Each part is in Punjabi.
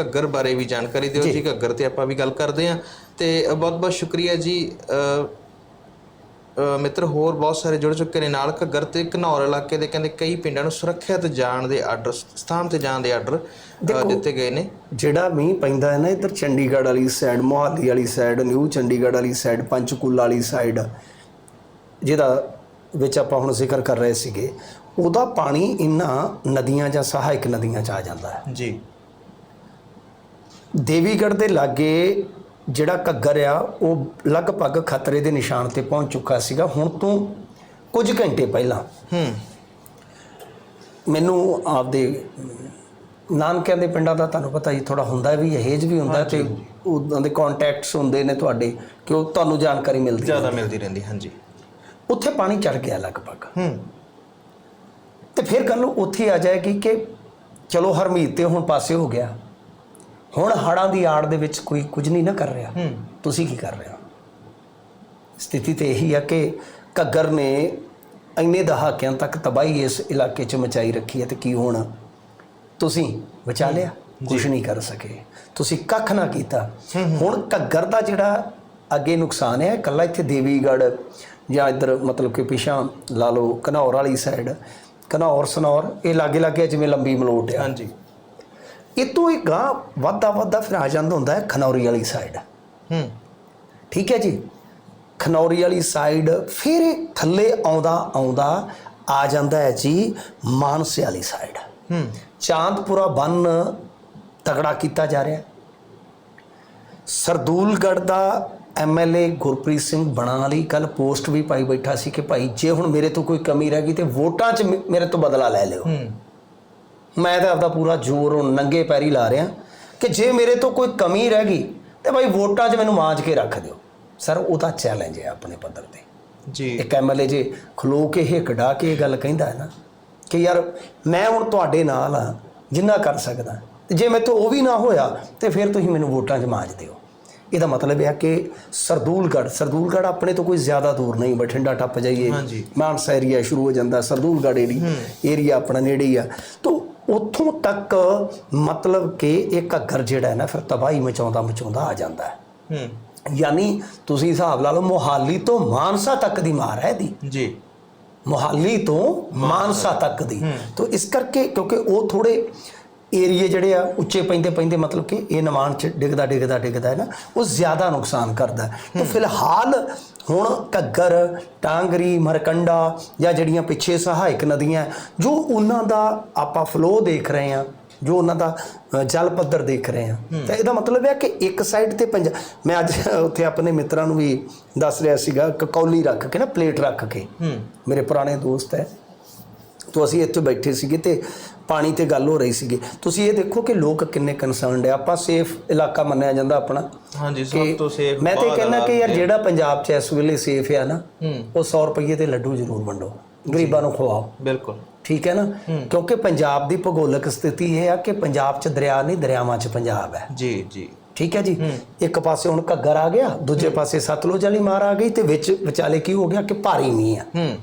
ਘੱਗਰ ਬਾਰੇ ਵੀ ਜਾਣਕਾਰੀ ਦਿਓ ਜੀ। ਘੱਗਰ ਤੇ ਆਪਾਂ ਵੀ ਗੱਲ ਕਰਦੇ ਹਾਂ। ਤੇ ਬਹੁਤ ਬਹੁਤ ਸ਼ੁਕਰੀਆ ਜੀ। ਮਿੱਤਰ ਹੋਰ ਬਹੁਤ ਸਾਰੇ ਜੁੜ ਚੁੱਕੇ ਨੇ ਨਾਲ ਘੱਗਰ ਤੇ ਘਨੌਰ ਇਲਾਕੇ ਦੇ ਕਹਿੰਦੇ ਕਈ ਪਿੰਡਾਂ ਨੂੰ ਸੁਰੱਖਿਅਤ ਜਾਣ ਦੇ ਆਰਡਰ ਸਥਾਨ ਤੇ ਜਾਣ ਦੇ ਆਰਡਰ ਦਿੱਤੇ ਗਏ ਨੇ। ਜਿਹੜਾ ਮੀਂਹ ਪੈਂਦਾ ਹੈ ਨਾ ਇੱਧਰ ਚੰਡੀਗੜ੍ਹ ਵਾਲੀ ਸਾਈਡ ਮੋਹਾਲੀ ਵਾਲੀ ਸਾਈਡ ਨਿਊ ਚੰਡੀਗੜ੍ਹ ਵਾਲੀ ਸਾਈਡ ਪੰਚਕੂਲਾ ਵਾਲੀ ਸਾਈਡ ਜਿਹਦਾ ਵਿੱਚ ਆਪਾਂ ਹੁਣ ਜ਼ਿਕਰ ਕਰ ਰਹੇ ਸੀਗੇ ਉਹਦਾ ਪਾਣੀ ਇਨ੍ਹਾਂ ਨਦੀਆਂ ਜਾਂ ਸਹਾਇਕ ਨਦੀਆਂ 'ਚ ਆ ਜਾਂਦਾ ਹੈ। ਜੀ। ਦੇਵੀਗੜ੍ਹ ਦੇ ਲਾਗੇ ਜਿਹੜਾ ਘੱਗਰ ਆ ਉਹ ਲਗਭਗ ਖਤਰੇ ਦੇ ਨਿਸ਼ਾਨ ਤੇ ਪਹੁੰਚ ਚੁੱਕਾ ਸੀਗਾ। ਹੁਣ ਤੋਂ ਕੁਝ ਘੰਟੇ ਪਹਿਲਾਂ ਹੂੰ। ਮੈਨੂੰ ਆਪਦੇ ਨਾਨਕਿਆਂ ਦੇ ਪਿੰਡਾਂ ਦਾ ਤੁਹਾਨੂੰ ਪਤਾ ਹੀ ਥੋੜਾ ਹੁੰਦਾ ਵੀ ਹੇਜ ਵੀ ਹੁੰਦਾ ਤੇ ਉਹਨਾਂ ਦੇ ਕੰਟੈਕਟਸ ਹੁੰਦੇ ਨੇ ਤੁਹਾਡੇ ਕਿ ਉਹ ਤੁਹਾਨੂੰ ਜਾਣਕਾਰੀ ਮਿਲਦੀ ਜ਼ਿਆਦਾ ਮਿਲਦੀ ਰਹਿੰਦੀ ਹਾਂਜੀ। ਉੱਥੇ ਪਾਣੀ ਚੜ ਗਿਆ ਲਗਭਗ। ਹੂੰ। ਤੇ ਫਿਰ ਗੱਲ ਉੱਥੇ ਆ ਜਾਏਗੀ ਕਿ ਚਲੋ ਹਰਮੀਤ ਤੇ ਹੁਣ ਪਾਸੇ ਹੋ ਗਿਆ। ਹੁਣ ਹੜਾਂ ਦੀ ਆੜ ਦੇ ਵਿੱਚ ਕੋਈ ਕੁਝ ਨਹੀਂ ਨਾ ਕਰ ਰਿਹਾ। ਹੂੰ। ਤੁਸੀਂ ਕੀ ਕਰ ਰਹੇ ਹੋ? ਸਥਿਤੀ ਤੇ ਇਹੀ ਆ ਕਿ ਘੱਗਰ ਨੇ ਇੰਨੇ ਦਹਾਕਿਆਂ ਤੱਕ ਤਬਾਹੀ ਇਸ ਇਲਾਕੇ 'ਚ ਮਚਾਈ ਰੱਖੀ ਹੈ ਤੇ ਕੀ ਹੁਣ? ਤੁਸੀਂ ਬਚਾ ਲਿਆ? ਕੁਝ ਨਹੀਂ ਕਰ ਸਕੇ। ਤੁਸੀਂ ਕੱਖ ਨਾ ਕੀਤਾ। ਹੁਣ ਘੱਗਰ ਦਾ ਜਿਹੜਾ ਅੱਗੇ ਨੁਕਸਾਨ ਹੈ ਇਕੱਲਾ ਇੱਥੇ ਦੇਵੀਗੜ੍ਹ ਜਾਂ ਇੱਧਰ ਮਤਲਬ ਕਿ ਪਿਛਾਂ ਲਾ ਲਓ ਘਨੌਰ ਵਾਲੀ ਸਾਈਡ ਘਨੌਰ ਸਨੌਰ ਇਹ ਲਾਗੇ ਲਾਗੇ ਜਿਵੇਂ ਲੰਬੀ ਮਲੋਟ ਆ। ਹਾਂਜੀ। ਇਹ ਤੋਂ ਇੱਕ ਗਾਂ ਵਾਧਾ ਵਾਧਾ ਫਿਰ ਆ ਜਾਂਦਾ ਹੁੰਦਾ ਹੈ ਖਨੌਰੀ ਵਾਲੀ ਸਾਈਡ ਹੂੰ। ਠੀਕ ਹੈ ਜੀ? ਖਨੌਰੀ ਵਾਲੀ ਸਾਈਡ ਫਿਰ ਇਹ ਥੱਲੇ ਆਉਂਦਾ ਆਉਂਦਾ ਆ ਜਾਂਦਾ ਹੈ ਜੀ ਮਾਨਸੇ ਵਾਲੀ ਸਾਈਡ ਹੂੰ। ਚਾਂਦਪੁਰਾ ਬੰਨ ਤਗੜਾ ਕੀਤਾ ਜਾ ਰਿਹਾ। ਹੈ ਸਰਦੂਲਗੜ੍ਹ ਦਾ ਐਮਐਲਏ ਗੁਰਪ੍ਰੀਤ ਸਿੰਘ ਬਣਾ ਵਾਲੀ ਕੱਲ ਪੋਸਟ ਵੀ ਪਾਈ ਬੈਠਾ ਸੀ ਕਿ ਭਾਈ ਜੇ ਹੁਣ ਮੇਰੇ ਤੋਂ ਕੋਈ ਕਮੀ ਰਹਿ ਗਈ ਤੇ ਵੋਟਾਂ 'ਚ ਮੇਰੇ ਤੋਂ ਬਦਲਾ ਲੈ ਲਿਓ। ਹੂੰ। ਮੈਂ ਤਾਂ ਆਪਦਾ ਪੂਰਾ ਜ਼ੋਰ ਹੁਣ ਨੰਗੇ ਪੈਰੀ ਲਾ ਰਿਹਾ ਕਿ ਜੇ ਮੇਰੇ ਤੋਂ ਕੋਈ ਕਮੀ ਰਹਿ ਗਈ ਤੇ ਭਾਈ ਵੋਟਾਂ 'ਚ ਮੈਨੂੰ ਮਾਂਜ ਕੇ ਰੱਖ ਦਿਓ। ਸਰ ਉਹਦਾ ਚੈਲੰਜ ਹੈ ਆਪਣੇ ਪੱਧਰ ਤੇ। ਜੀ। ਇੱਕ ਐਮਐਲਏ ਜੇ ਖਲੋ ਕੇ ਹਿੱਕ ਡਾ ਕੇ ਇਹ ਗੱਲ ਕਹਿੰਦਾ ਹੈ ਨਾ ਕਿ ਯਾਰ ਮੈਂ ਹੁਣ ਤੁਹਾਡੇ ਨਾਲ ਆ ਜਿੰਨਾ ਕਰ ਸਕਦਾ। ਤੇ ਜੇ ਮੇਰੇ ਤੋਂ ਉਹ ਵੀ ਨਾ ਹੋਇਆ ਤੇ ਫਿਰ ਤੁਸੀਂ ਮੈਨੂੰ ਵੋਟਾਂ 'ਚ ਮਾਂਜ ਦਿਓ। ਇਹਦਾ ਮਤਲਬ ਇਹ ਹੈ ਕਿ ਸਰਦੂਲਗੜ੍ਹ ਸਰਦੂਲਗੜ੍ਹ ਆਪਣੇ ਤੋਂ ਕੋਈ ਜ਼ਿਆਦਾ ਦੂਰ ਨਹੀਂ ਬਠਿੰਡਾ ਟੱਪ ਜਾਈਏ। ਮਾਨਸਾ ਏਰੀਆ ਸ਼ੁਰੂ ਹੋ ਜਾਂਦਾ ਸਰਦੂਲਗੜ੍ਹ ਏਰੀ ਏਰੀਆ ਆਪਣਾ ਨੇੜੇ ਹੀ ਆ। ਤੋਂ ਉੱਥੋਂ ਤੱਕ ਮਤਲਬ ਕਿ ਇਹ ਘੱਗਰ ਜਿਹੜਾ ਹੈ ਨਾ ਫਿਰ ਤਬਾਹੀ ਮਚਾਉਂਦਾ ਮਚਾਉਂਦਾ ਆ ਜਾਂਦਾ ਹੈ। ਹੂੰ। ਯਾਨੀ ਤੁਸੀਂ ਹਿਸਾਬ ਲਾ ਲਓ ਮੋਹਾਲੀ ਤੋਂ ਮਾਨਸਾ ਤੱਕ ਦੀ ਮਾਰ ਹੈ ਦੀ ਜੀ। ਮੋਹਾਲੀ ਤੋਂ ਮਾਨਸਾ। ਤੱਕ ਦੀ। ਤੋਂ ਇਸ ਕਰਕੇ ਕਿਉਂਕਿ ਉਹ ਥੋੜੇ ਏਰੀਏ ਜਿਹੜੇ ਆ ਉੱਚੇ ਪੈਂਦੇ ਪੈਂਦੇ ਮਤਲਬ ਕਿ ਇਹ ਨਿਮਾਣ ਚ ਡਿੱਗਦਾ ਡਿੱਗਦਾ ਡਿੱਗਦਾ ਹੈ ਨਾ ਉਹ ਜ਼ਿਆਦਾ ਨੁਕਸਾਨ ਕਰਦਾ। ਤਾਂ ਫਿਲਹਾਲ ਹੁਣ ਘੱਗਰ ਟਾਂਗਰੀ ਮਰਕੰਡਾ ਜਾਂ ਜਿਹੜੀਆਂ ਪਿੱਛੇ ਸਹਾਇਕ ਨਦੀਆਂ ਜੋ ਉਹਨਾਂ ਦਾ ਆਪਾਂ ਫਲੋ ਦੇਖ ਰਹੇ ਹਾਂ ਜੋ ਉਹਨਾਂ ਦਾ ਜਲ ਪੱਧਰ ਦੇਖ ਰਹੇ ਹਾਂ। ਤਾਂ ਇਹਦਾ ਮਤਲਬ ਹੈ ਕਿ ਇੱਕ ਸਾਈਡ ਤੇ ਪੰਜ ਮੈਂ ਅੱਜ ਉੱਥੇ ਆਪਣੇ ਮਿੱਤਰਾਂ ਨੂੰ ਵੀ ਦੱਸ ਰਿਹਾ ਸੀਗਾ ਕਿ ਕੌਲੀ ਰੱਖ ਕੇ ਨਾ ਪਲੇਟ ਰੱਖ ਕੇ। ਮੇਰੇ ਪੁਰਾਣੇ ਦੋਸਤ ਹੈ। ਤੋਂ ਅਸੀਂ ਇੱਥੇ ਬੈਠੇ ਸੀਗੇ ਤੇ ਪਾਣੀ ਤੇ ਗੱਲ ਹੋ ਰਹੀ ਸੀਗੀ। ਤੁਸੀਂ ਇਹ ਦੇਖੋ ਕਿ ਲੋਕ ਕਿੰਨੇ ਕਨਸਰਨਡ ਆ। ਆਪਾਂ ਸੇਫ ਇਲਾਕਾ ਮੰਨਿਆ ਜਾਂਦਾ ਆਪਣਾ। ਹਾਂਜੀ ਸਭ ਤੋਂ ਸੇਫ ਮੈਂ ਤੇ ਕਹਿੰਦਾ ਕਿ ਯਾਰ ਜਿਹੜਾ ਪੰਜਾਬ 'ਚ ਇਸ ਵੇਲੇ ਸੇਫ ਆ ਨਾ ਉਹ 100 ਰੁਪਏ ਦੇ ਲੱਡੂ ਜ਼ਰੂਰ ਵੰਡੋ। ਗਰੀਬਾਂ ਨੂੰ ਖਵਾਓ। ਬਿਲਕੁਲ। ਠੀਕ ਹੈ ਨਾ? ਕਿਉਂਕਿ ਪੰਜਾਬ ਦੀ ਭੂਗੋਲਕ ਸਥਿਤੀ ਇਹ ਆ ਕਿ ਪੰਜਾਬ 'ਚ ਦਰਿਆ ਨਹੀਂ ਦਰਿਆਵਾਂ 'ਚ ਪੰਜਾਬ ਹੈ। ਜੀ ਜੀ। ਠੀਕ ਹੈ ਜੀ? ਇੱਕ ਪਾਸੇ ਹੁਣ ਘੱਗਰ ਆ ਗਿਆ ਦੂਜੇ ਪਾਸੇ ਸਤਲੁਜ ਵਾਲੀ ਮਾਰ ਆ ਗਈ ਤੇ ਵਿੱਚ ਵਿਚਾਲੇ ਕੀ ਹੋ ਗਿਆ ਕਿ ਭਾਰੀ ਮੀਂਹ ਆ। ਹੂੰ।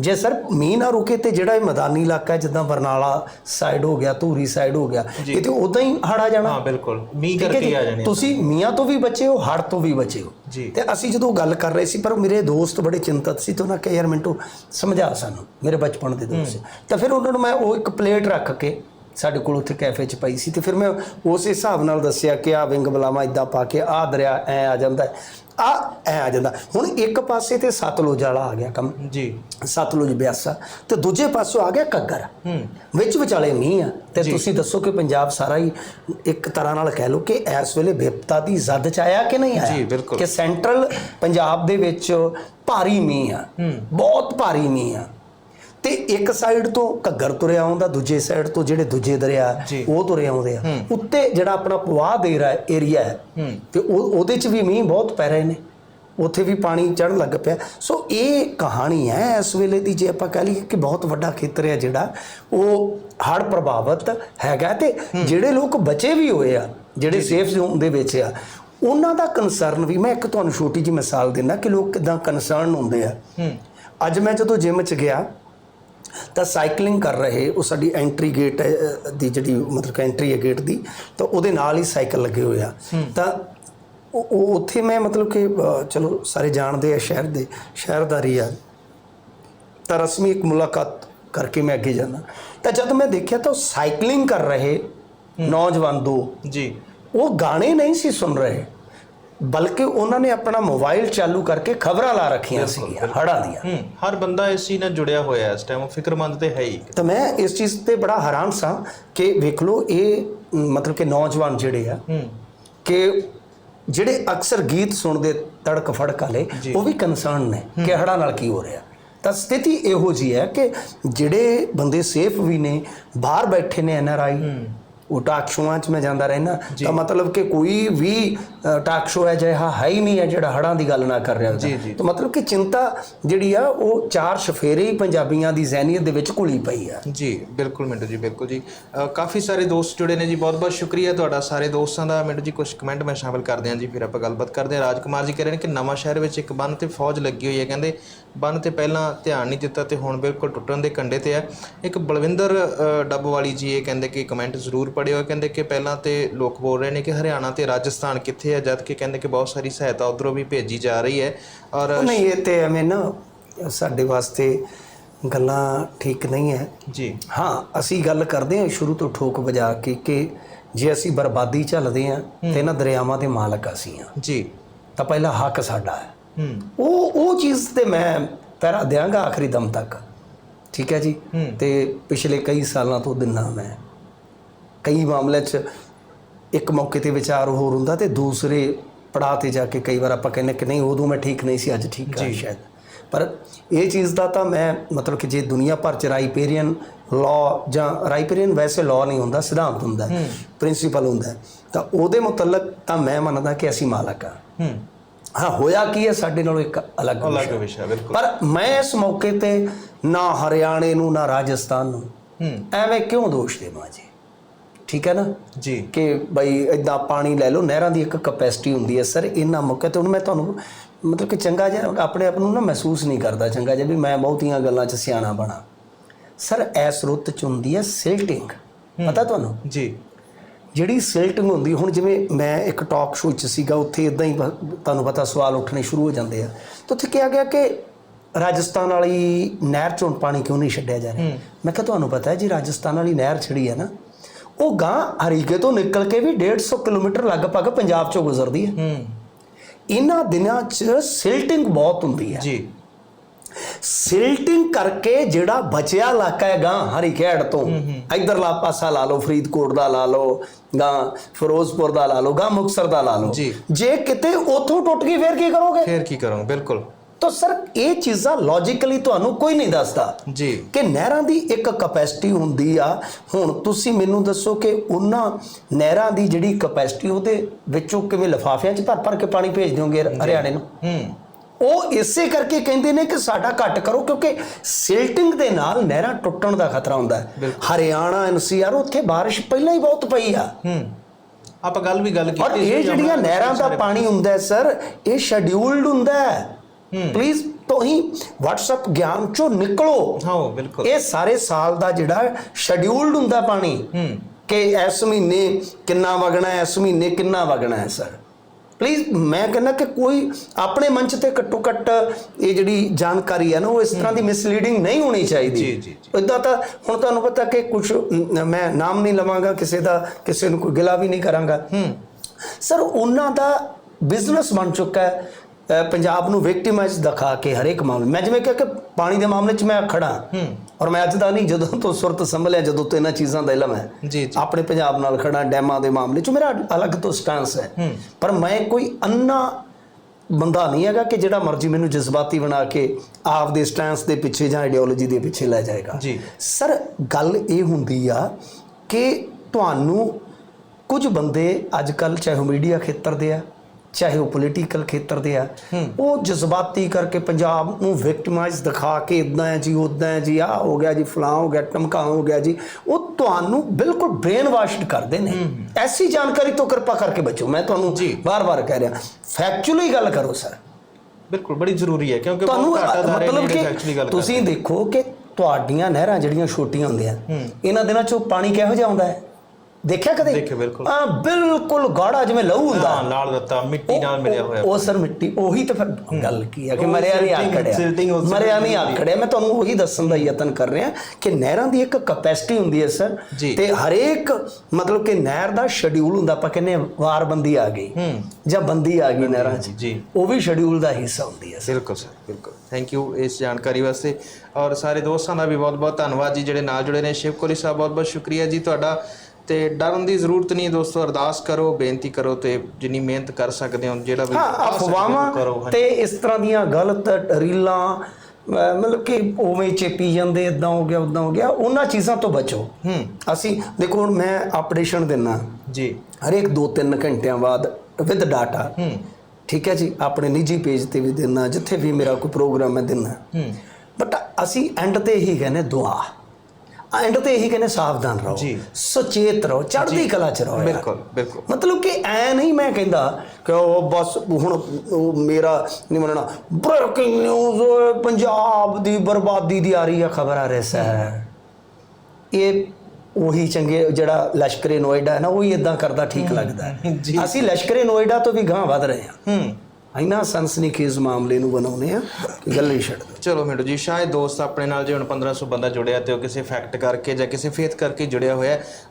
ਜੇ ਸਰ ਮੀਂਹ ਨਾ ਰੁਕੇ ਤੇ ਜਿਹੜਾ ਇਹ ਮੈਦਾਨੀ ਇਲਾਕਾ ਹੈ ਜਿੱਦਾਂ ਬਰਨਾਲਾ ਸਾਈਡ ਹੋ ਗਿਆ ਧੂਰੀ ਸਾਈਡ ਹੋ ਗਿਆ ਇਹ ਤੇ ਉਦਾਂ ਹੀ ਹੜਾ ਜਾਣਾ? ਹਾਂ ਬਿਲਕੁਲ। ਮੀਂਹ ਕਰਕੇ? ਆ ਜਾਣੇ ਤੁਸੀਂ ਮੀਆਂ ਤੋਂ ਵੀ ਬਚੇ ਹੋ ਹੜ ਤੋਂ ਵੀ ਬਚੇ ਹੋ। ਤੇ ਅਸੀਂ ਜਦੋਂ ਗੱਲ ਕਰ ਰਹੇ ਸੀ ਪਰ ਮੇਰੇ ਦੋਸਤ ਬੜੇ ਚਿੰਤਤ ਸੀ ਤੇ ਉਹਨਾਂ ਕਿਹਾ ਯਾਰ ਮਿੰਟੂ ਸਮਝਾ ਸਾਨੂੰ ਮੇਰੇ ਬਚਪਨ ਦੇ ਦੋਸਤ ਤਾਂ ਫਿਰ ਉਹਨਾਂ ਨੂੰ ਮੈਂ ਉਹ ਇੱਕ ਪਲੇਟ ਰੱਖ ਕੇ ਸਾਡੇ ਕੋਲ ਉੱਥੇ ਕੈਫੇ 'ਚ ਪਈ ਸੀ ਤੇ ਫਿਰ ਮੈਂ ਉਸ ਹਿਸਾਬ ਨਾਲ ਦੱਸਿਆ ਕਿ ਆ ਵਿੰਗ ਬਲਾਵਾ ਇਦਾਂ ਪਾ ਕੇ ਆ ਦਰਿਆ ਐ ਆ ਜਾਂਦਾ ਆ ਐ ਆ ਜਾਂਦਾ। ਹੁਣ ਇੱਕ ਪਾਸੇ ਤੇ ਸਤਲੁਜ ਵਾਲਾ ਆ ਗਿਆ ਕੰਮ। ਜੀ। ਸਤਲੁਜ ਬਿਆਸਾ ਤੇ ਦੂਜੇ ਪਾਸੋਂ ਆ ਗਿਆ ਘੱਗਰ। ਹੂੰ। ਵਿੱਚ ਵਿਚਾਲੇ ਮੀਂਹ ਆ ਤੇ ਤੁਸੀਂ ਦੱਸੋ ਕਿ ਪੰਜਾਬ ਸਾਰਾ ਹੀ ਇੱਕ ਤਰ੍ਹਾਂ ਨਾਲ ਕਹਿ ਲਓ ਕਿ ਇਸ ਵੇਲੇ ਵਿਪਤਾ ਦੀ ਜ਼ਦ ਚ ਆਇਆ ਕਿ ਨਹੀਂ ਆਇਆ? ਜੀ, ਬਿਲਕੁਲ। ਕਿ ਸੈਂਟਰਲ ਪੰਜਾਬ ਦੇ ਵਿੱਚ ਭਾਰੀ ਮੀਂਹ ਆ। ਬਹੁਤ ਭਾਰੀ ਮੀਂਹ ਆ। ਤੇ ਇੱਕ ਸਾਈਡ ਤੋਂ ਘੱਗਰ ਤੁਰਿਆ ਆਉਂਦਾ ਦੂਜੇ ਸਾਈਡ ਤੋਂ ਜਿਹੜੇ ਦੂਜੇ ਦਰਿਆ ਜੀ। ਉਹ ਤੁਰੇ ਆਉਂਦੇ ਆ। ਉੱਤੇ ਜਿਹੜਾ ਆਪਣਾ ਪਵਾਹ ਦੇ ਰਾ ਏਰੀਆ ਹੈ ਤੇ ਉਹ ਉਹਦੇ ਚ ਵੀ ਮੀਂਹ ਬਹੁਤ ਪੈ ਰਹੇ ਨੇ। ਉੱਥੇ ਵੀ ਪਾਣੀ ਚੜਨ ਲੱਗ ਪਿਆ। ਸੋ ਇਹ ਕਹਾਣੀ ਹੈ ਇਸ ਵੇਲੇ ਦੀ ਜੇ ਆਪਾਂ ਕਹ ਲਈਏ ਕਿ ਬਹੁਤ ਵੱਡਾ ਖੇਤਰ ਹੈ ਜਿਹੜਾ ਉਹ ਹੜ੍ਹ ਪ੍ਰਭਾਵਿਤ ਹੈਗਾ ਤੇ ਜਿਹੜੇ ਲੋਕ ਬਚੇ ਵੀ ਹੋਏ ਆ ਜਿਹੜੇ ਸੇਫ ਜ਼ੋਨ ਦੇ ਵਿੱਚ ਆ ਉਹਨਾਂ ਦਾ ਕਨਸਰਨ ਵੀ ਮੈਂ ਇੱਕ ਤੁਹਾਨੂੰ ਛੋਟੀ ਜਿਹੀ ਮਿਸਾਲ ਦਿੰਦਾ ਕਿ ਲੋਕ ਕਿਦਾਂ ਕਨਸਰਨ ਹੁੰਦੇ ਆ। ਅੱਜ ਮੈਂ ਜਦੋਂ ਜਿਮ 'ਚ ਗਿਆ ਤਾਂ ਸਾਈਕਲਿੰਗ ਕਰ ਰਹੇ ਉਹ ਸਾਡੀ ਐਂਟਰੀ ਗੇਟ ਦੀ ਜਿਹੜੀ ਮਤਲਬ ਕਿ ਐਂਟਰੀ ਹੈ ਗੇਟ ਦੀ ਤਾਂ ਉਹਦੇ ਨਾਲ ਹੀ ਸਾਈਕਲ ਲੱਗੇ ਹੋਏ ਆ। ਤਾਂ ਉਹ ਉੱਥੇ ਮੈਂ ਮਤਲਬ ਕਿ ਚਲੋ ਸਾਰੇ ਜਾਣਦੇ ਆ ਸ਼ਹਿਰ ਦੇ ਸ਼ਹਿਰਦਾਰੀ ਆ। ਤਾਂ ਰਸਮੀ ਇੱਕ ਮੁਲਾਕਾਤ ਕਰਕੇ ਮੈਂ ਅੱਗੇ ਜਾਣਾ ਤਾਂ ਜਦ ਮੈਂ ਦੇਖਿਆ ਤਾਂ ਉਹ ਸਾਈਕਲਿੰਗ ਕਰ ਰਹੇ ਨੌਜਵਾਨ ਦੋ। ਜੀ। ਉਹ ਗਾਣੇ ਨਹੀਂ ਸੀ ਸੁਣ ਰਹੇ। ਬਲਕਿ ਉਹਨਾਂ ਨੇ ਆਪਣਾ ਮੋਬਾਈਲ ਚਾਲੂ ਕਰਕੇ ਖਬਰਾਂ ਲਾ ਰੱਖੀਆਂ ਸੀਗੀਆਂ ਹੜ੍ਹਾਂ ਦੀਆਂ। ਹਰ ਬੰਦਾ ਇਸ ਚੀਜ਼ ਨਾਲ ਜੁੜਿਆ ਹੋਇਆ ਹੈ ਇਸ ਟਾਈਮ ਫਿਕਰਮੰਦ ਤੇ ਹੈ ਹੀ। ਤਾਂ ਮੈਂ ਇਸ ਚੀਜ਼ ਤੇ ਬੜਾ ਹੈਰਾਨ ਸਾਂ ਕਿ ਵੇਖ ਲਓ ਇਹ ਮਤਲਬ ਕਿ ਨੌਜਵਾਨ ਜਿਹੜੇ ਆ ਕਿ ਜਿਹੜੇ ਅਕਸਰ ਗੀਤ ਸੁਣਦੇ ਤੜਕ ਫੜਕ ਵਾਲੇ ਉਹ ਵੀ ਕਨਸਰਨ ਨੇ ਕਿ ਹੜ੍ਹਾਂ ਨਾਲ ਕੀ ਹੋ ਰਿਹਾ। ਤਾਂ ਸਥਿਤੀ ਇਹੋ ਜੀ ਹੈ ਕਿ ਜਿਹੜੇ ਬੰਦੇ ਸੇਫ ਵੀ ਨੇ ਬਾਹਰ ਬੈਠੇ ਨੇ ਐਨਆਰਆਈ ਉਹ ਟਾਕ ਸ਼ੋਆਂ 'ਚ ਮੈਂ ਜਾਂਦਾ ਰਹਿਣਾ ਤਾਂ ਮਤਲਬ ਕਿ ਕੋਈ ਵੀ ਟਾਕ ਸ਼ੋ ਹੈ ਜਿਹਾ ਹੈ ਹੀ ਨਹੀਂ ਹੈ ਜਿਹੜਾ ਹੜ੍ਹਾਂ ਦੀ ਗੱਲ ਨਾ ਕਰ ਰਿਹਾ ਹੁੰਦਾ। ਤਾਂ ਮਤਲਬ ਕਿ ਚਿੰਤਾ ਜਿਹੜੀ ਆ ਉਹ ਚਾਰ ਸ਼ਫੇਰੇ ਹੀ ਪੰਜਾਬੀਆਂ ਦੀ ਜ਼ਹਿਨੀਅਤ ਦੇ ਵਿੱਚ ਘੁਲੀ ਪਈ ਆ। ਜੀ ਬਿਲਕੁਲ ਮਿੰਟੂ ਜੀ ਬਿਲਕੁਲ ਜੀ। ਕਾਫੀ ਸਾਰੇ ਦੋਸਤ ਜੁੜੇ ਨੇ ਜੀ ਬਹੁਤ ਬਹੁਤ ਸ਼ੁਕਰੀਆ ਤੁਹਾਡਾ। ਸਾਰੇ ਦੋਸਤਾਂ ਦਾ ਮਿੰਟੂ ਜੀ ਕੁਝ ਕਮੈਂਟ ਮੈਂ ਸ਼ਾਮਿਲ ਕਰਦੇ ਹਾਂ ਜੀ ਫਿਰ ਆਪਾਂ ਗੱਲਬਾਤ ਕਰਦੇ ਹਾਂ। ਰਾਜਕੁਮਾਰ ਜੀ ਕਹਿ ਰਹੇ ਨੇ ਕਿ ਨਵਾਂ ਸ਼ਹਿਰ ਵਿੱਚ ਇੱਕ ਬੰਨ ਤੇ ਫੌਜ ਲੱਗੀ ਹੋਈ ਹੈ। ਕਹਿੰਦੇ ਬੰਨ ਤੇ ਪਹਿਲਾਂ ਧਿਆਨ ਨਹੀਂ ਦਿੱਤਾ ਤੇ ਹੁਣ ਬਿਲਕੁਲ ਟੁੱਟਣ ਦੇ ਕੰਢੇ ਤੇ ਹੈ। ਇੱਕ ਬਲਵਿੰਦਰ ਅ, ਡੱਬਵਾਲੀ ਜੀ ਇਹ ਕਹਿੰਦੇ ਕਿ ਕਮੈਂਟ ਜ਼ਰੂਰ ਪੜਿਓ ਕਹਿੰਦੇ ਕਿ ਪਹਿਲਾਂ ਤੇ ਲੋਕ ਬੋਲ ਰਹੇ ਨੇ ਕਿ ਹਰਿਆਣਾ ਤੇ ਰਾਜਸਥਾਨ ਕਿੱਥੇ ਹੈ ਜਦ ਕਿ ਕਹਿੰਦੇ ਕਿ ਬਹੁਤ ਸਾਰੀ ਸਹਾਇਤਾ ਉਧਰੋਂ ਵੀ ਭੇਜੀ ਜਾ ਰਹੀ ਹੈ ਔਰ ਨਹੀਂ ਇਹ ਤੇ ਐਵੇਂ ਨਾ ਸਾਡੇ ਵਾਸਤੇ ਗੱਲਾਂ ਠੀਕ ਨਹੀਂ ਹੈ। ਜੀ। ਹਾਂ ਅਸੀਂ ਗੱਲ ਕਰਦੇ ਹਾਂ ਸ਼ੁਰੂ ਤੋਂ ਠੋਕ ਵਜਾ ਕੇ ਕਿ ਜੇ ਅਸੀਂ ਬਰਬਾਦੀ ਝੱਲਦੇ ਹਾਂ ਤੇ ਇਹਨਾਂ ਦਰਿਆਵਾਂ ਦੇ ਮਾਲਕ ਅਸੀਂ ਹਾਂ। ਜੀ। ਤਾਂ ਪਹਿਲਾ ਹੱਕ ਸਾਡਾ ਹੈ। ਹੂੰ। ਉਹ ਉਹ ਚੀਜ਼ ਤੇ ਮੈਂ ਪਹਿਰਾ ਦਿਆਂਗਾ ਆਖਰੀ ਦਮ ਤੱਕ। ਠੀਕ ਹੈ ਜੀ? ਤੇ ਪਿਛਲੇ ਕਈ ਸਾਲਾਂ ਤੋਂ ਦਿਨਾ ਮੈਂ। ਕਈ ਮਾਮਲੇ 'ਚ ਇੱਕ ਮੌਕੇ ਤੇ ਵਿਚਾਰ ਹੋਰ ਹੁੰਦਾ ਤੇ ਦੂਸਰੇ ਪੜਾਅ ਤੇ ਜਾ ਕੇ ਕਈ ਵਾਰ ਆਪਾਂ ਕਹਿੰਦੇ ਕਿ ਨਹੀਂ ਉਦੋਂ ਮੈਂ ਠੀਕ ਨਹੀਂ ਸੀ ਅੱਜ ਠੀਕ ਹਾਂ ਸ਼ਾਇਦ। ਪਰ ਇਹ ਚੀਜ਼ ਦਾ ਤਾਂ ਮੈਂ ਮਤਲਬ ਕਿ ਜੇ ਦੁਨੀਆ ਭਰ ਚ ਰਾਈਪੇਰੀਅਨ ਲਾਅ ਜਾਂ ਰਾਈਪੇਰੀਅਨ ਵੈਸੇ ਲਾਅ ਨਹੀਂ ਹੁੰਦਾ ਸਿਧਾਂਤ ਹੁੰਦਾ ਪ੍ਰਿੰਸੀਪਲ ਹੁੰਦਾ ਹੈ। ਤਾਂ ਉਹਦੇ ਮੁਤਲਕ ਤਾਂ ਮੈਂ ਮੰਨਦਾ ਕਿ ਅਸੀਂ ਮਾਲਕ ਹਾਂ। ਹੂੰ। ਹੋਇਆ ਕੀ ਹੈ ਸਾਡੇ ਨਾਲੋਂ ਇੱਕ ਅਲੱਗ ਅਲੱਗ ਵਿਸ਼ਾ ਬਿਲਕੁਲ। ਪਰ ਮੈਂ ਇਸ ਮੌਕੇ ਤੇ ਨਾ ਹਰਿਆਣੇ ਨੂੰ ਨਾ ਰਾਜਸਥਾਨ ਨੂੰ ਐਵੇਂ ਕਿਉਂ ਦੋਸ਼ ਦੇਵਾਂ ਜੀ? ਠੀਕ ਹੈ ਨਾ? ਜੀ। ਕਿ ਬਈ ਇਦਾਂ ਪਾਣੀ ਲੈ ਲਓ ਨਹਿਰਾਂ ਦੀ ਇੱਕ ਕਪੈਸਿਟੀ ਹੁੰਦੀ ਹੈ ਸਰ ਇਹਨਾਂ ਮੌਕੇ ਤੇ ਹੁਣ ਮੈਂ ਤੁਹਾਨੂੰ ਮਤਲਬ ਕਿ ਚੰਗਾ ਜਿਹਾ ਆਪਣੇ ਆਪ ਨੂੰ ਨਾ ਮਹਿਸੂਸ ਨਹੀਂ ਕਰਦਾ ਚੰਗਾ ਜਿਹਾ ਵੀ ਮੈਂ ਬਹੁਤੀਆਂ ਗੱਲਾਂ 'ਚ ਸਿਆਣਾ ਬਣਾ। ਸਰ ਐਸ ਰੁੱਤ 'ਚ ਹੁੰਦੀ ਹੈ ਸਿਲਟਿੰਗ ਪਤਾ ਤੁਹਾਨੂੰ? ਜੀ। ਜਿਹੜੀ ਸਿਲਟਿੰਗ ਹੁੰਦੀ ਹੁਣ ਜਿਵੇਂ ਮੈਂ ਇੱਕ ਟਾਕ ਸ਼ੋਅ 'ਚ ਸੀਗਾ ਉੱਥੇ ਇਦਾਂ ਹੀ ਤੁਹਾਨੂੰ ਪਤਾ ਸਵਾਲ ਉੱਠਣੇ ਸ਼ੁਰੂ ਹੋ ਜਾਂਦੇ ਆ। ਤਾਂ ਉੱਥੇ ਕਿਹਾ ਗਿਆ ਕਿ ਰਾਜਸਥਾਨ ਵਾਲੀ ਨਹਿਰ 'ਚੋਂ ਪਾਣੀ ਕਿਉਂ ਨਹੀਂ ਛੱਡਿਆ ਜਾ ਰਿਹਾ? ਮੈਂ ਕਿਹਾ ਤੁਹਾਨੂੰ ਪਤਾ ਹੈ ਜੀ ਰਾਜਸਥਾਨ ਵਾਲੀ ਨਹਿਰ ਛੜੀ ਹੈ ਨਾ ਉਹ ਗਾਂ ਹਰੀਕੇ ਤੋਂ ਨਿਕਲ ਕੇ ਵੀ 150 ਕਿਲੋਮੀਟਰ ਲਗਭਗ ਪੰਜਾਬ 'ਚੋਂ ਗੁਜ਼ਰਦੀ ਹੈ। ਹੂੰ। ਇਹਨਾਂ ਦਿਨਾਂ 'ਚ ਸਿਲਟਿੰਗ ਬਹੁਤ ਹੁੰਦੀ ਹੈ। ਜੀ। ਸਿਲਟਿੰਗ ਕਰਕੇ ਜਿਹੜਾ ਬਚਿਆ ਇਲਾਕਾ ਹੈ ਗਾਂ ਹਰੀਖੇੜ ਤੋਂ ਇਧਰਲਾ ਪਾਸਾ ਲਾ ਲਓ ਫਰੀਦਕੋਟ ਦਾ ਲਾ ਲਓ ਗਾਂ ਫਿਰੋਜ਼ਪੁਰ ਦਾ ਲਾ ਲਓ ਗਾਂ ਮੁਕਤਸਰ ਦਾ ਲਾ ਲਓ। ਜੀ। ਜੇ ਕਿਤੇ ਉਥੋਂ ਟੁੱਟ ਗਈ ਫੇਰ ਕੀ ਕਰੋਗੇ? ਫੇਰ ਕੀ ਕਰਾਂਗੇ? ਬਿਲਕੁਲ। ਤਾਂ ਸਰ ਇਹ ਚੀਜ਼ਾਂ ਲੌਜੀਕਲੀ ਤੁਹਾਨੂੰ ਕੋਈ ਨਹੀਂ ਦੱਸਦਾ ਜੀ। ਕਿ ਨਹਿਰਾਂ ਦੀ ਇੱਕ ਕਪੈਸਿਟੀ ਹੁੰਦੀ ਆ। ਹੁਣ ਤੁਸੀਂ ਮੈਨੂੰ ਦੱਸੋ ਕਿ ਉਹਨਾਂ ਨਹਿਰਾਂ ਦੀ ਜਿਹੜੀ ਕਪੈਸਿਟੀ ਉਹਦੇ ਵਿੱਚੋਂ ਕਿਵੇਂ ਲਫਾਫਿਆਂ 'ਚ ਭਰ ਭਰ ਕੇ ਪਾਣੀ ਭੇਜ ਦਿਓਗੇ ਹਰਿਆਣੇ ਨੂੰ? ਹੂੰ। ਉਹ ਇਸੇ ਕਰਕੇ ਕਹਿੰਦੇ ਨੇ ਕਿ ਸਾਡਾ ਘੱਟ ਕਰੋ ਕਿਉਂਕਿ ਸਿਲਟਿੰਗ ਦੇ ਨਾਲ ਨਹਿਰਾਂ ਟੁੱਟਣ ਦਾ ਖਤਰਾ ਹੁੰਦਾ ਹੈ। ਹਰਿਆਣਾ ਐਨਸੀਆਰ ਉੱਥੇ ਬਾਰਿਸ਼ ਪਹਿਲਾਂ ਹੀ ਬਹੁਤ ਪਈ ਆ। ਹੂੰ। ਆਪਾਂ ਗੱਲ ਵੀ ਗੱਲ ਕੀਤੀ ਔਰ ਸੀ ਇਹ ਜਿਹੜੀਆਂ ਨਹਿਰਾਂ ਦਾ ਪਾਣੀ ਹੁੰਦਾ ਹੈ ਸਰ ਇਹ ਸ਼ੈਡਿਊਲਡ ਹੁੰਦਾ ਹੈ। ਪਲੀਜ਼ ਤੁਸੀਂ WhatsApp ਗਿਆਨ ਚੋਂ ਨਿਕਲੋ। ਹਾਂ ਬਿਲਕੁਲ। ਇਹ ਸਾਰੇ ਸਾਲ ਦਾ ਜਿਹੜਾ ਸ਼ੈਡਿਊਲਡ ਹੁੰਦਾ ਪਾਣੀ ਕਿ ਇਸ ਮਹੀਨੇ ਕਿੰਨਾ ਵਗਣਾ ਹੈ ਇਸ ਮਹੀਨੇ ਕਿੰਨਾ ਵਗਣਾ ਹੈ ਸਰ ਪਲੀਜ਼ ਮੈਂ ਕਹਿੰਦਾ ਕਿ ਕੋਈ ਆਪਣੇ ਮੰਚ ਤੇ ਘੱਟੋ ਘੱਟ ਇਹ ਜਿਹੜੀ ਜਾਣਕਾਰੀ ਹੈ ਨਾ ਉਹ ਇਸ ਤਰ੍ਹਾਂ ਦੀ ਮਿਸਲੀਡਿੰਗ ਨਹੀਂ ਹੋਣੀ ਚਾਹੀਦੀ। ਜੀ, ਜੀ, ਇਦਾਂ ਤਾਂ ਹੁਣ ਤੁਹਾਨੂੰ ਪਤਾ ਕਿ ਕੁਝ ਮੈਂ ਨਾਮ ਨਹੀਂ ਲਵਾਂਗਾ ਕਿਸੇ ਦਾ ਕਿਸੇ ਨੂੰ ਕੋਈ ਗਿਲਾ ਵੀ ਨਹੀਂ ਕਰਾਂਗਾ। ਹੂੰ। ਸਰ ਉਹਨਾਂ ਦਾ ਬਿਜ਼ਨਸ ਬਣ ਚੁੱਕਾ ਹੈ। ਪੰਜਾਬ ਨੂੰ ਵਿਕਟਿਮਾਈਜ਼ ਦਿਖਾ ਕੇ ਹਰੇਕ ਮਾਮਲੇ ਮੈਂ ਜਿਵੇਂ ਕਿਹਾ ਕਿ ਪਾਣੀ ਦੇ ਮਾਮਲੇ 'ਚ ਮੈਂ ਖੜਾ ਹੂੰ। ਔਰ ਮੈਂ ਅੱਜ ਦਾ ਨਹੀਂ ਜਦੋਂ ਤੋਂ ਸੁਰਤ ਸੰਭਲਿਆ ਜਦੋਂ ਤੋਂ ਇਹਨਾਂ ਚੀਜ਼ਾਂ ਦਾ ਇਲਮ ਹੈ। ਆਪਣੇ ਪੰਜਾਬ ਨਾਲ ਖੜਾ ਡੈਮਾਂ ਦੇ ਮਾਮਲੇ 'ਚ ਮੇਰਾ ਅਲੱਗ ਤੋਂ ਸਟੈਂਸ ਹੈ। ਪਰ ਮੈਂ ਕੋਈ ਅੰਨਾ ਬੰਦਾ ਨਹੀਂ ਹੈਗਾ ਕਿ ਜਿਹੜਾ ਮਰਜ਼ੀ ਮੈਨੂੰ ਜਜ਼ਬਾਤੀ ਬਣਾ ਕੇ ਆਪਦੇ ਸਟੈਂਸ ਦੇ ਪਿੱਛੇ ਜਾਂ ਆਈਡੀਓਲੋਜੀ ਦੇ ਪਿੱਛੇ ਲੈ ਜਾਏਗਾ। ਜੀ। ਸਰ ਗੱਲ ਇਹ ਹੁੰਦੀ ਆ ਕਿ ਤੁਹਾਨੂੰ ਕੁਝ ਬੰਦੇ ਅੱਜ ਕੱਲ ਚਾਹੇ ਉਹ ਮੀਡੀਆ ਖੇਤਰ ਦੇ ਆ ਚਾਹੇ ਉਹ ਪੋਲੀਟੀਕਲ ਖੇਤਰ ਦੇ ਆ ਉਹ ਜਜ਼ਬਾਤੀ ਕਰਕੇ ਪੰਜਾਬ ਨੂੰ ਵਿਕਟਮਾਈਜ਼ ਦਿਖਾ ਕੇ ਇਦਾਂ ਹੈ ਜੀ ਉਦਾਂ ਹੈ ਜੀ ਆ ਹੋ ਗਿਆ ਜੀ ਫਲਾਂ ਹੋ ਗਿਆ ਟਮਕਾ ਹੋ ਗਿਆ ਜੀ ਉਹ ਤੁਹਾਨੂੰ ਬਿਲਕੁਲ ਬ੍ਰੇਨ ਵਾਸ਼ਡ ਕਰਦੇ ਨੇ। ਐਸੀ ਜਾਣਕਾਰੀ ਤੋਂ ਕਿਰਪਾ ਕਰਕੇ ਬਚੋ ਮੈਂ ਤੁਹਾਨੂੰ। ਬਾਰ-ਬਾਰ ਕਹਿ ਰਿਹਾ। ਫੈਕਚੁਅਲੀ ਗੱਲ ਕਰੋ ਸਰ ਬਿਲਕੁਲ ਬੜੀ ਜ਼ਰੂਰੀ ਹੈ ਕਿਉਂਕਿ ਤੁਹਾਨੂੰ ਮਤਲਬ ਕਿ ਤੁਸੀਂ ਦੇਖੋ ਕਿ ਤੁਹਾਡੀਆਂ ਨਹਿਰਾਂ ਜਿਹੜੀਆਂ ਛੋਟੀਆਂ ਹੁੰਦੀਆਂ ਇਹਨਾਂ ਦਿਨਾਂ 'ਚੋਂ ਪਾਣੀ ਕਿਹੋ ਜਿਹਾ ਆਉਂਦਾ ਹੈ? ਦੇਖਿਆ ਕਦੇ? ਦੇਖਿਆ, ਬਿਲਕੁਲ। ਆ ਬਿਲਕੁਲ ਗਾੜਾ ਜਿਵੇਂ ਲਹੂ ਹੁੰਦਾ। ਹਾਂ ਲਾਲ ਦਿੱਤਾ ਮਿੱਟੀ ਨਾਲ ਮਿਲਿਆ ਹੋਇਆ। ਉਹ ਸਰ ਮਿੱਟੀ ਉਹੀ ਤਾਂ ਫਿਰ ਗੱਲ ਕੀ ਹੈ ਕਿ ਮਰਿਆ ਨਹੀਂ ਆਕੜਿਆ। ਮਰਿਆ ਨਹੀਂ ਆਕੜਿਆ। ਮੈਂ ਤੁਹਾਨੂੰ ਉਹੀ ਦੱਸਣ ਦਾ ਯਤਨ ਕਰ ਰਿਹਾ ਕਿ ਨਹਿਰਾਂ ਦੀ ਇੱਕ ਕਪੈਸਿਟੀ ਹੁੰਦੀ ਹੈ ਸਰ। ਤੇ ਹਰੇਕ ਮਤਲਬ ਕਿ ਨਹਿਰ ਦਾ ਸ਼ਡਿਊਲ ਹੁੰਦਾ ਆਪਾਂ ਕਹਿੰਦੇ ਵਾਰਬੰਦੀ ਆ ਗਈ। ਜਾਂ ਬੰਦੀ ਆ ਗਈ ਨਹਿਰਾਂ 'ਚ। ਜੀ। ਉਹ ਵੀ ਸ਼ਡਿਊਲ ਦਾ ਹਿੱਸਾ ਹੁੰਦੀ ਹੈ ਬਿਲਕੁਲ ਸਰ ਬਿਲਕੁਲ। ਥੈਂਕ ਯੂ ਇਸ ਜਾਣਕਾਰੀ ਵਾਸਤੇ। ਔਰ ਸਾਰੇ ਦੋਸਤਾਂ ਦਾ ਵੀ ਬਹੁਤ-ਬਹੁਤ ਧੰਨਵਾਦ ਜੀ ਜਿਹੜੇ ਨਾਲ ਜੁੜੇ ਨੇ। ਸ਼ਿਵ ਕੋਲੀ ਸਾਹਿਬ ਬਹੁਤ-ਬਹੁਤ ਸ਼ੁਕਰੀਆ ਜੀ। ਤੁਹਾਡਾ ਤੇ ਡਰਨ ਦੀ ਜ਼ਰੂਰਤ ਨਹੀਂ ਦੋਸਤੋ ਅਰਦਾਸ ਕਰੋ ਬੇਨਤੀ ਕਰੋ ਤੇ ਜਿੰਨੀ ਮਿਹਨਤ ਕਰ ਸਕਦੇ ਹੋ ਜਿਹੜਾ ਵੀ ਹਾਂ ਹੋ ਅਫਵਾਹਾਂ ਤੇ ਇਸ ਤਰ੍ਹਾਂ ਦੀਆਂ ਗਲਤ ਰੀਲਾਂ ਮਤਲਬ ਕਿ ਉਵੇਂ ਚੇਪੀ ਜਾਂਦੇ ਇਦਾਂ ਹੋ ਗਿਆ ਉਦਾਂ ਹੋ ਗਿਆ ਉਹਨਾਂ ਚੀਜ਼ਾਂ ਤੋਂ ਬਚੋ। ਹੂੰ। ਅਸੀਂ ਦੇਖੋ ਹੁਣ ਮੈਂ ਆਪਰੇਸ਼ਨ ਦਿੰਨਾ। ਜੀ। ਹਰੇਕ 2-3 ਘੰਟਿਆਂ ਬਾਅਦ ਵਿਦ ਡਾਟਾ ਹੂੰ। ਠੀਕ ਹੈ ਜੀ? ਆਪਣੇ ਨਿੱਜੀ ਪੇਜ ਤੇ ਵੀ ਦਿੰਨਾ ਜਿੱਥੇ ਵੀ ਮੇਰਾ ਕੋਈ ਪ੍ਰੋਗਰਾਮ ਹੈ ਦਿੰਨਾ। ਹੂੰ। ਬਟ ਅਸੀਂ ਐਂਡ ਤੇ ਇਹੀ ਕਹਿੰਦੇ ਦੁਆ। ਐਂਡ ਤੇ ਇਹੀ ਕਹਿੰਦੇ ਸਾਵਧਾਨ ਰਹੋ। ਸੁਚੇਤ ਰਹੋ ਚੜ੍ਹਦੀ ਕਲਾ ਚ ਰਹੋ। ਬਿਲਕੁਲ ਬਿਲਕੁਲ। ਮਤਲਬ ਕਿ ਐ ਨਹੀਂ ਮੈਂ ਕਹਿੰਦਾ ਕਿ ਉਹ ਬਸ ਹੁਣ ਉਹ ਮੇਰਾ ਨਹੀਂ ਮੰਨਣਾ ਬ੍ਰੇਕਿੰਗ ਨਿਊਜ਼ ਪੰਜਾਬ ਦੀ ਬਰਬਾਦੀ ਦੀ ਆ ਰਹੀ ਹੈ ਖਬਰ ਆ ਰਹੀ ਹੈ ਇਹ ਉਹੀ ਚੰਗੇ ਜਿਹੜਾ ਲਸ਼ਕਰੇ ਨੋਇਡਾ ਹੈ ਨਾ ਉਹੀ ਇਦਾਂ ਕਰਦਾ ਠੀਕ ਲੱਗਦਾ। ਅਸੀਂ ਲਸ਼ਕਰੇ ਨੋਇਡਾ ਤੋਂ ਵੀ ਗਾਂ ਵੱਧ ਰਹੇ ਹਾਂ। ਹੂੰ। ਇੰਨਾ ਸਨਸਨੀਖੇਜ਼ ਮਾਮਲੇ ਨੂੰ ਬਣਾਉਨੇ ਆ ਕਿ ਗੱਲ ਨਹੀਂ ਛੱਡ ਚਲੋ ਮਿੰਟੂ ਜੀ, ਸ਼ਾਇਦ ਦੋਸਤ ਆਪਣੇ ਨਾਲ ਜੇ ਹੁਣ 1500 ਬੰਦਾ ਜੁੜਿਆ ਤੇ ਉਹ ਕਿਸੇ ਫੈਕਟ ਕਰਕੇ ਜਾਂ ਕਿਸੇ ਫੇਥ ਕਰਕੇ ਜੁੜਿਆ ਹੋਇਆ